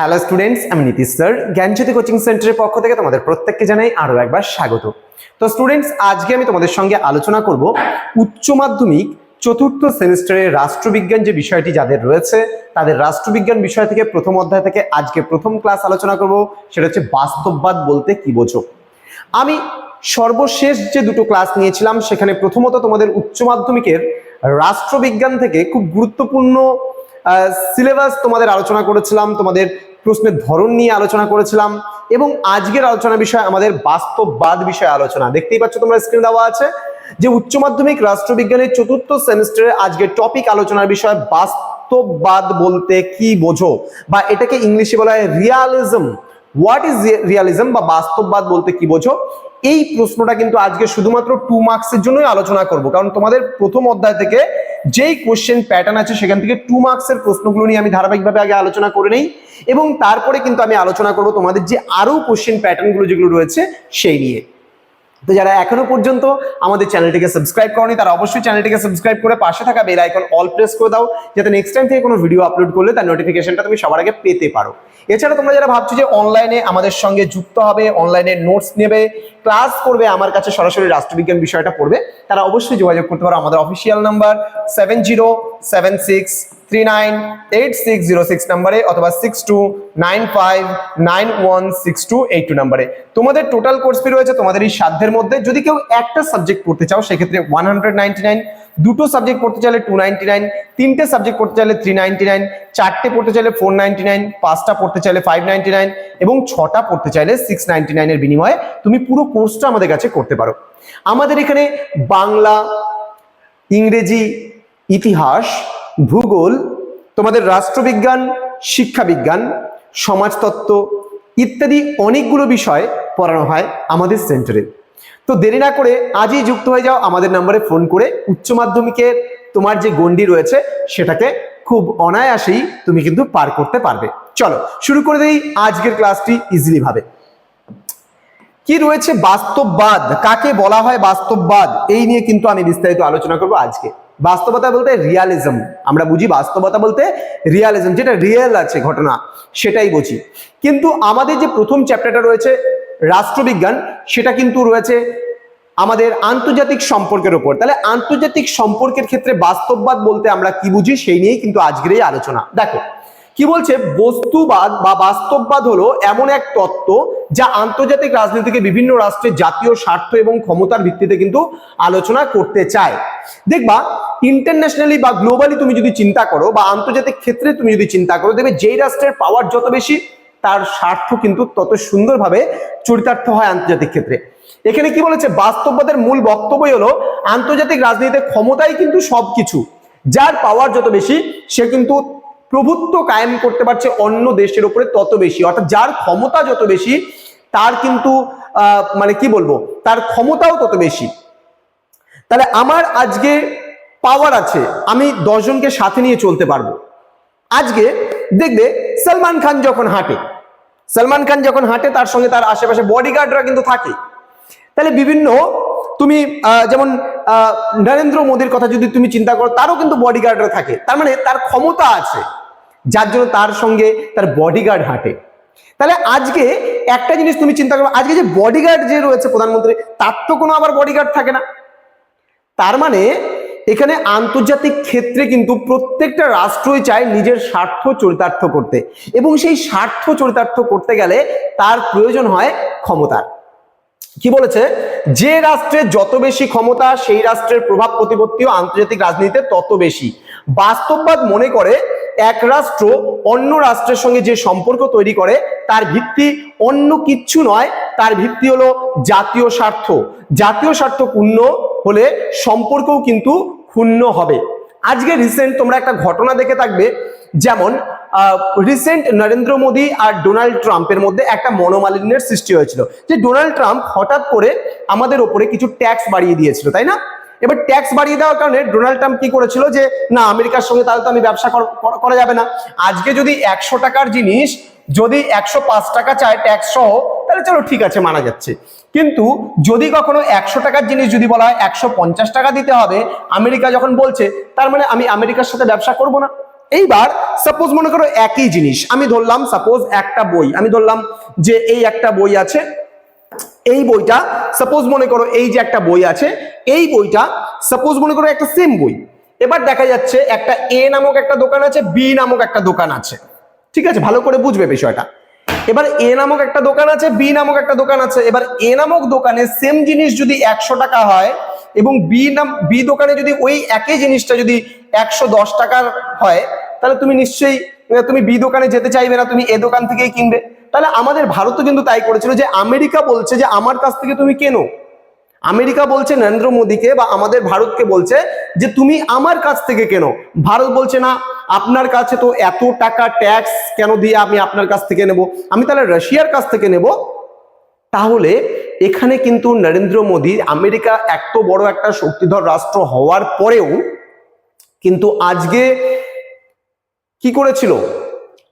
Hello students আমি Nitish sir জ্ঞানজ্যোতি coaching সেন্টারের পক্ষ থেকে তোমাদের প্রত্যেককে জানাই আরও একবার স্বাগত। তো স্টুডেন্টস আজকে আমি তোমাদের সঙ্গে আলোচনা করব উচ্চ মাধ্যমিক চতুর্থ সেমিস্টারের রাষ্ট্রবিজ্ঞান যে বিষয়টি যাদের রয়েছে, তাদের রাষ্ট্রবিজ্ঞান বিষয় থেকে প্রথম অধ্যায় থেকে আজকে প্রথম ক্লাস আলোচনা করব, সেটা হচ্ছে বাস্তববাদ বলতে কি বোঝো। আমি সর্বশেষ যে দুটো ক্লাস নিয়েছিলাম, সেখানে প্রথমত তোমাদের উচ্চ মাধ্যমিকের রাষ্ট্রবিজ্ঞান থেকে খুব গুরুত্বপূর্ণ সিলেবাস তোমাদের আলোচনা করেছিলাম, তোমাদের প্রশ্নের ধরন নিয়ে আলোচনা করেছিলাম, এবং আজকের আলোচনা বিষয় আমাদের বাস্তববাদ বিষয়ে আলোচনা। দেখতেই পাচ্ছ তোমরা স্ক্রিন দেওয়া আছে যে উচ্চ মাধ্যমিক রাষ্ট্রবিজ্ঞানের চতুর্থ সেমিস্টারে আজকে টপিক আলোচনার বিষয় বাস্তববাদ বলতে কি বোঝো? বা এটাকে ইংলিশে বলা হয় রিয়ালিজম হোয়াট ইজ রিয়ালিজম বা বাস্তববাদ বলতে কি বোঝো? এই প্রশ্নটা কিন্তু আজকে শুধুমাত্র টু মার্কসের জন্যই আলোচনা করব, কারণ তোমাদের প্রথম অধ্যায় থেকে যেই কোশ্চেন প্যাটার্ন আছে সেখান থেকে টু মার্কসের প্রশ্নগুলো নিয়ে আমি ধারাবাহিকভাবে আগে আলোচনা করে নেই এবং তারপরে কিন্তু আমি আলোচনা করব তোমাদের যে আরও কোশ্চেন প্যাটার্নগুলো যেগুলো রয়েছে সেই নিয়ে। তো যারা এখনও পর্যন্ত আমাদের চ্যানেলটিকে সাবস্ক্রাইব করনি, তারা অবশ্যই চ্যানেলটিকে সাবস্ক্রাইব করে পাশে থাকা বেল আইকন অল প্রেস করে দাও, যাতে নেক্সট টাইম থেকে কোনো ভিডিও আপলোড করলে তার নোটিফিকেশনটা তুমি সবার আগে পেতে পারো। এছাড়া তোমরা যারা ভাবছ যে অনলাইনে আমাদের সঙ্গে যুক্ত হবে অনলাইনে নোটস নেবে ক্লাস করবে, আমার কাছে সরাসরি রাষ্ট্রবিজ্ঞান বিষয়টা পড়বে, তারা অবশ্যই যোগাযোগ করতে পারো। আমাদের official number seven zero seven six three nine eight six zero six নাম্বারে অথবা six two nine five nine one six two eight two নাম্বারে। তোমাদের টোটাল কোর্স ফি রয়েছে তোমাদের এই সাধ্যের মধ্যে। যদি কেউ একটা সাবজেক্ট পড়তে চাও, সেক্ষেত্রে ওয়ান হান্ড্রেড নাইনটি নাইন দুটো সাবজেক্ট পড়তে চাইলে টু নাইনটি নাইন তিনটে সাবজেক্ট পড়তে চাইলে থ্রি নাইনটি নাইন চারটে পড়তে চাইলে ফোর নাইনটি নাইন পাঁচটা পড়তে চাইলে ফাইভ নাইনটি নাইন এবং ছটা পড়তে চাইলে সিক্স নাইনটি নাইনের বিনিময়ে তুমি পুরো কোর্সটা আমাদের কাছে করতে পারো। আমাদের এখানে বাংলা, ইংরেজি ইতিহাস, ভূগোল, তোমাদের রাষ্ট্রবিজ্ঞান, শিক্ষাবিজ্ঞান, সমাজতত্ত্ব ইত্যাদি অনেকগুলো বিষয় পড়ানো হয় আমাদের সেন্টারে। তো দেরি না করে আজই যুক্ত হয়ে যাও আমাদের নাম্বারে ফোন করে উচ্চ মাধ্যমিকের তোমার যে গণ্ডি রয়েছে সেটাকে খুব অনায়াসেই তুমি কিন্তু পার করতে পারবে। চলো, শুরু করে দিই আজকের ক্লাসটি ইজিলি ভাবে কি রয়েছে বাস্তববাদ? কাকে বলা হয় বাস্তববাদ? এই নিয়ে কিন্তু আমি বিস্তারিত আলোচনা করব আজকে। বাস্তবতা বলতে রিয়ালিজম আমরা বুঝি বাস্তবতা বলতে রিয়ালিজম যেটা রিয়েল আছে ঘটনা, সেটাই বুঝি। কিন্তু আমাদের যে প্রথম চ্যাপ্টারটা রয়েছে, রাষ্ট্রবিজ্ঞান, সেটা কিন্তু রয়েছে আমাদের আন্তর্জাতিক সম্পর্কের উপর। তাহলে আন্তর্জাতিক সম্পর্কের ক্ষেত্রে বাস্তববাদ বলতে আমরা কি বুঝি, সেই নিয়েই কিন্তু আজকের এই আলোচনা। দেখো কি বলছে? বস্তুবাদ বা বাস্তববাদ হলো এমন এক তত্ত্ব যা আন্তর্জাতিক রাজনীতিকে বিভিন্ন রাষ্ট্রের জাতীয় স্বার্থ এবং ক্ষমতার ভিত্তিতে কিন্তু আলোচনা করতে চায়। দেখবা ইন্টারন্যাশনালি বা গ্লোবালি তুমি যদি চিন্তা করো বা আন্তর্জাতিক ক্ষেত্রে তুমি যদি চিন্তা করো, দেখবে যেই রাষ্ট্রের পাওয়ার যত বেশি, তার স্বার্থ কিন্তু তত সুন্দরভাবে চরিতার্থ হয় আন্তর্জাতিক ক্ষেত্রে। এখানে কি বলেছে? বাস্তববাদের মূল বক্তব্যই হলো, আন্তর্জাতিক রাজনীতিতে ক্ষমতাই কিন্তু সবকিছু। যার পাওয়ার যত বেশি, সে কিন্তু প্রভুত্ব কায়েম করতে পারছে অন্য দেশের উপরে তত বেশি। অর্থাৎ যার ক্ষমতা যত বেশি, তার কিন্তু মানে কি বলব, তার ক্ষমতাও তত বেশি। তাহলে আমার আজকে পাওয়ার আছে, আমি দশজনকে সাথে নিয়ে চলতে পারব। আজকে দেখবে সলমান খান যখন হাঁটে, সলমান খান যখন হাঁটে, তার সঙ্গে তার আশেপাশে বডিগার্ডরা কিন্তু থাকে। তাহলে বিভিন্ন, তুমি যেমন নরেন্দ্র মোদীর কথা যদি তুমি চিন্তা করো, তারও কিন্তু বডিগার্ডরা থাকে। তার মানে তার ক্ষমতা আছে। যার জন্য তার সঙ্গে তার বডিগার্ড হাঁটে। তাহলে আজকে একটা জিনিস তুমি চিন্তা করো, আজকে যে বডিগার্ড যে রয়েছে প্রধানমন্ত্রী, তার তো কোনো আবার বডিগার্ড থাকে না। তার মানে এখানে আন্তর্জাতিক ক্ষেত্রে কিন্তু প্রত্যেকটা রাষ্ট্রই চায় নিজের স্বার্থ চরিতার্থ করতে। এবং সেই স্বার্থ চরিতার্থ করতে গেলে তার প্রয়োজন হয় ক্ষমতার কি বলেছে? যে রাষ্ট্রের যত বেশি ক্ষমতা, সেই রাষ্ট্রের প্রভাব প্রতিপত্তিও আন্তর্জাতিক রাজনীতিতে তত বেশি। বাস্তববাদ মনে করে এক রাষ্ট্র অন্য রাষ্ট্রের সঙ্গে যে সম্পর্ক তৈরি করে, তার ভিত্তি অন্য কিচ্ছু নয়। তার ভিত্তি হলো জাতীয় স্বার্থ। জাতীয় স্বার্থ পূর্ণ হলে সম্পর্কও কিন্তু ক্ষুণ্ণ হবে। আজকে রিসেন্ট তোমরা একটা ঘটনা দেখে থাকবে, যেমন রিসেন্ট নরেন্দ্র মোদী আর ডোনাল্ড ট্রাম্পের মধ্যে একটা মনোমালিন্যের সৃষ্টি হয়েছিল। যে ডোনাল্ড ট্রাম্প হঠাৎ করে আমাদের ওপরে কিছু ট্যাক্স বাড়িয়ে দিয়েছিল, তাই না? এবার ট্যাক্স বাড়িয়ে দেওয়ার কারণে ডোনাল্ড ট্রাম্প কি করেছিল যে, না, আমেরিকার সঙ্গে তাহলে তো আমি ব্যবসা করা যাবে না। আজকে যদি একশো টাকার জিনিস, যদি একশো পাঁচ টাকা চায় ট্যাক্স সহ, তাহলে চলো ঠিক আছে, মানা যাচ্ছে। কিন্তু যদি কখনো একশো টাকার জিনিস যদি বলা হয়, একশো পঞ্চাশ টাকা দিতে হবে, আমেরিকা যখন বলছে, তার মানে আমি আমেরিকার সাথে ব্যবসা করব না? এইবার সাপোজ মনে করো একই জিনিস, আমি ধরলাম সাপোজ একটা বই, আমি ধরলাম যে এই একটা বই আছে এই বইটা সাপোজ মনে করো এই যে একটা বই আছে, এই বইটা সাপোজ মনে করো একটা সেম বই। এবার দেখা যাচ্ছে একটা এ নামক একটা দোকান আছে বি নামক একটা দোকান আছে। ঠিক আছে? ভালো করে বুঝবে বিষয়টা। এবার এ নামক একটা দোকান আছে বি নামক একটা দোকান আছে। এবার এ নামক দোকানে সেম জিনিস যদি একশো টাকা হয় এবং বি নাম বি দোকানে যদি ওই একই জিনিসটা যদি একশো দশ টাকার হয়, তাহলে তুমি নিশ্চয়ই, তুমি বি দোকানে যেতে চাইবে না, তুমি এ দোকান থেকেই কিনবে। তাহলে আমাদের ভারতও কিন্তু তাই করেছিল যে আমেরিকা বলছে যে আমার কাছ থেকে তুমি কেনো? আমেরিকা বলছে, নরেন্দ্র মোদীকে বা আমাদের ভারতকে বলছে যে তুমি আমার কাছ থেকে কেন? ভারত বলছে, না, আপনার কাছে তো এত টাকা ট্যাক্স কেন দিয়ে আমি আপনার কাছ থেকে নেব? আমি তাহলে রাশিয়ার কাছ থেকে নেব? তাহলে এখানে কিন্তু নরেন্দ্র মোদী আমেরিকা এত বড় একটা শক্তিধর রাষ্ট্র হওয়ার পরেও কিন্তু আজকে কি করেছিল?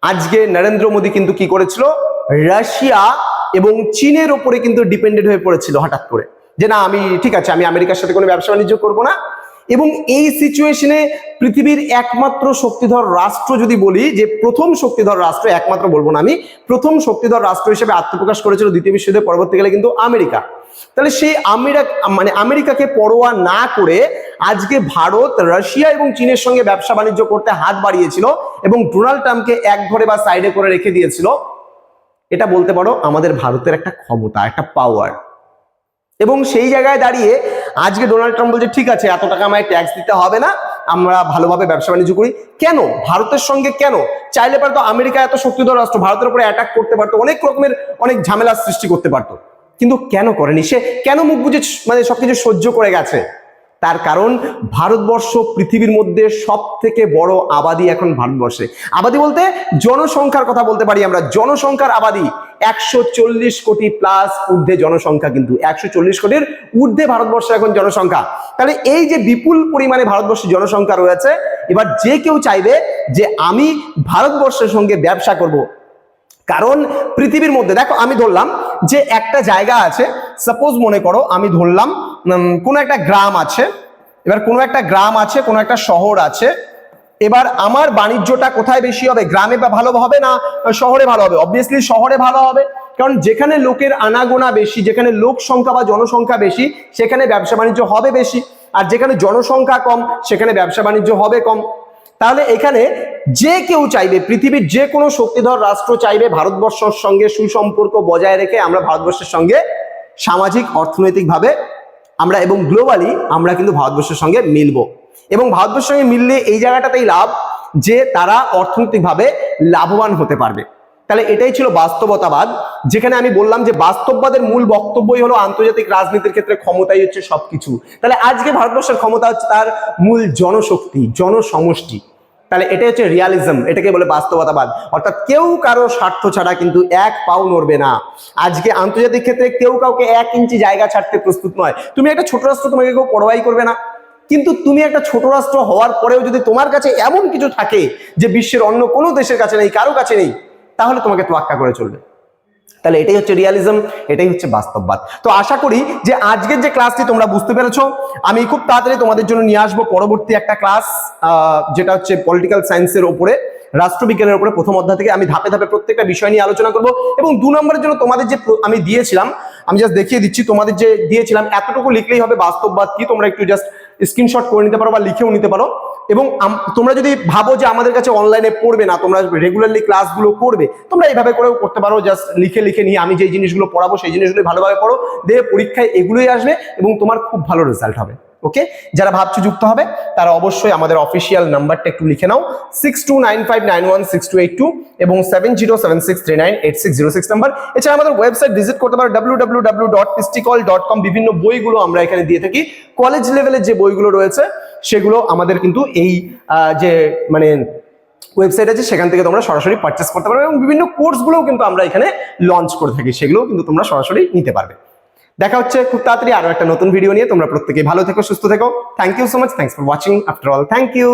আজকে নরেন্দ্র মোদী কিন্তু কি করেছিল? রাশিয়া এবং চীনের ওপরে কিন্তু ডিপেন্ডেন্ট হয়ে পড়েছিল হঠাৎ করে। যে না, আমি ঠিক আছে, আমি আমেরিকার সাথে কোনো ব্যবসা বাণিজ্য করব না। এবং এই সিচুয়েশনে পৃথিবীর একমাত্র শক্তিধর রাষ্ট্র যদি বলি, যে প্রথম শক্তিধর রাষ্ট্র, একমাত্র বলব না আমি, প্রথম শক্তিধর রাষ্ট্র হিসেবে আত্মপ্রকাশ করেছিল দ্বিতীয় বিশ্বযুদ্ধের পরবর্তীকালে কিন্তু আমেরিকা। তাহলে সেই আমেরিকা মানে আমেরিকাকে পরোয়া না করে আজকে ভারত, রাশিয়া এবং চীনের সঙ্গে ব্যবসা বাণিজ্য করতে হাত বাড়িয়েছিল এবং ডোনাল্ড ট্রাম্পকে এক ঘরে বা সাইডে করে রেখে দিয়েছিল। এটা বলতে পারো আমাদের ভারতের একটা ক্ষমতা, একটা পাওয়ার এবং সেই জায়গায় দাঁড়িয়ে আজকে ডোনাল্ড ট্রাম্প বলছে, ঠিক আছে, এত টাকা আমায় ট্যাক্স দিতে হবে না, আমরা ভালোভাবে ব্যবসা বাণিজ্য করি। কেন? ভারতের সঙ্গে কেন? চাইলে পারতো আমেরিকা এত শক্তিধর রাষ্ট্র, ভারতের উপরে অ্যাটাক করতে পারতো, অনেক রকমের, অনেক ঝামেলার সৃষ্টি করতে পারতো। কিন্তু কেন করেনি? সে কেন মুখ বুঝে মানে সবকিছু সহ্য করে গেছে? তার কারণ ভারতবর্ষ পৃথিবীর মধ্যে সব থেকে বড় আবাদি এখন ভারতবর্ষে। আবাদি বলতে জনসংখ্যার কথা বলতে পারি আমরা। জনসংখ্যার আবাদি একশো চল্লিশ কোটি প্লাস ঊর্ধ্বে জনসংখ্যা কিন্তু। একশো চল্লিশ কোটির ঊর্ধ্বে ভারতবর্ষে এখন জনসংখ্যা। তাহলে এই যে বিপুল পরিমাণে ভারতবর্ষে জনসংখ্যা রয়েছে, এবার যে কেউ চাইবে যে আমি ভারতবর্ষের সঙ্গে ব্যবসা করব। কারণ পৃথিবীর মধ্যে, দেখো আমি ধরলাম যে একটা জায়গা আছে সাপোজ মনে করো আমি ধরলাম কোনো একটা গ্রাম আছে, এবার কোনো একটা গ্রাম আছে, কোনো একটা শহর আছে, এবার আমার বাণিজ্যটা কোথায় বেশি হবে, গ্রামে ভালো হবে না শহরে ভালো হবে? অবভিয়াসলি শহরে ভালো হবে, কারণ যেখানে লোকের আনাগোনা বেশি, যেখানে লোক সংখ্যা বা জনসংখ্যা বেশি, সেখানে ব্যবসা বাণিজ্য হবে বেশি, আর যেখানে জনসংখ্যা কম, সেখানে ব্যবসা বাণিজ্য হবে কম। তাহলে এখানে যে কেউ চাইবে, পৃথিবীর যে কোনো শক্তিধর রাষ্ট্র চাইবে ভারতবর্ষের সঙ্গে সুসম্পর্ক বজায় রেখে আমরা ভারতবর্ষের সঙ্গে সামাজিক, অর্থনৈতিকভাবে আমরা এবং গ্লোবালি আমরা কিন্তু ভারতবর্ষের সঙ্গে মিলবো। এবং ভারতবর্ষের সঙ্গে মিললে এই জায়গাটাতেই লাভ, যে তারা অর্থনৈতিকভাবে লাভবান হতে পারবে। তাহলে এটাই ছিল বাস্তবতাবাদ, যেখানে আমি বললাম যে বাস্তববাদের মূল বক্তব্যই হলো আন্তর্জাতিক রাজনীতির ক্ষেত্রে ক্ষমতাই হচ্ছে সবকিছু। তাহলে আজকে ভারতবর্ষের ক্ষমতা হচ্ছে তার মূল জনশক্তি, জনসমষ্টি। তাহলে এটা হচ্ছে রিয়ালিজম এটাকে বলে বাস্তবতাবাদ। অর্থাৎ কেউ কারও স্বার্থ ছাড়া কিন্তু এক পাও নড়বে না। আজকে আন্তর্জাতিক ক্ষেত্রে কেউ কাউকে এক ইঞ্চি জায়গা ছাড়তে প্রস্তুত নয়। তুমি একটা ছোট রাষ্ট্র তোমাকে কেউ পরোয়াই করবে না। কিন্তু তুমি একটা ছোট রাষ্ট্র হওয়ার পরেও যদি তোমার কাছে এমন কিছু থাকে যে বিশ্বের অন্য কোনো দেশের কাছে নেই, কারও কাছে নেই, তাহলে তোমাকে তোয়াক্কা করে চলবে। তাহলে এটাই হচ্ছে রিয়ালিজম এটাই হচ্ছে বাস্তববাদ। তো আশা করি যে আজকের যে ক্লাসটি তোমরা বুঝতে পেরেছ, আমি খুব তাড়াতাড়ি তোমাদের জন্য নিয়ে আসব পরবর্তী একটা ক্লাস যেটা হচ্ছে পলিটিক্যাল সায়েন্সের উপরে রাষ্ট্রবিজ্ঞানের উপরে প্রথম অধ্যায় থেকে। আমি ধাপে ধাপে প্রত্যেকটা বিষয় নিয়ে আলোচনা করব এবং দু নম্বরের জন্য তোমাদের যে আমি দিয়েছিলাম, আমি জাস্ট দেখিয়ে দিচ্ছি, তোমাদের যে দিয়েছিলাম, এতটুকু লিখলেই হবে বাস্তববাদ। কি তোমরা একটু জাস্ট স্ক্রিনশট করে নিতে পারো বা লিখেও নিতে পারো। এবং তোমরা যদি ভাবো যে আমাদের কাছে অনলাইনে পড়বে না, তোমরা রেগুলারলি ক্লাসগুলো করবে, তোমরা এইভাবে করেও করতে পারো জাস্ট লিখে লিখে নিয়ে আমি যেই জিনিসগুলো পড়াবো সেই জিনিসগুলো ভালোভাবে পড়ো, দিয়ে পরীক্ষায় এগুলোই আসবে এবং তোমার খুব ভালো রেজাল্ট হবে ওকে যারা ভাবছ যুক্ত হবে, তারা অবশ্যই আমাদের অফিসিয়াল নাম্বারটা একটু লিখে নাও six two nine five nine one six two eight two এবং seven zero seven six three nine eight six zero six number এছাড়া আমাদের ওয়েবসাইট ভিজিট করতে পারো ডাব্লিউ ডাব্লিউ ডাব্লিউ ডট পিস্টিকল ডট কম বিভিন্ন বইগুলো আমরা এখানে দিয়ে থাকি। কলেজ লেভেলের যে বইগুলো রয়েছে সেগুলো আমাদের কিন্তু এই যে মানে ওয়েবসাইট আছে, সেখান থেকে তোমরা সরাসরি পারচেস করতে পারবে এবং বিভিন্ন কোর্সগুলোও কিন্তু আমরা এখানে লঞ্চ করে থাকি, সেগুলোও কিন্তু তোমরা সরাসরি নিতে পারবে। দেখা হচ্ছে খুব তাড়াতাড়ি আরও একটা নতুন ভিডিও নিয়ে। তোমরা প্রত্যেকে ভালো থেকো, সুস্থ থেকো। Thank you so much thanks for watching after all thank you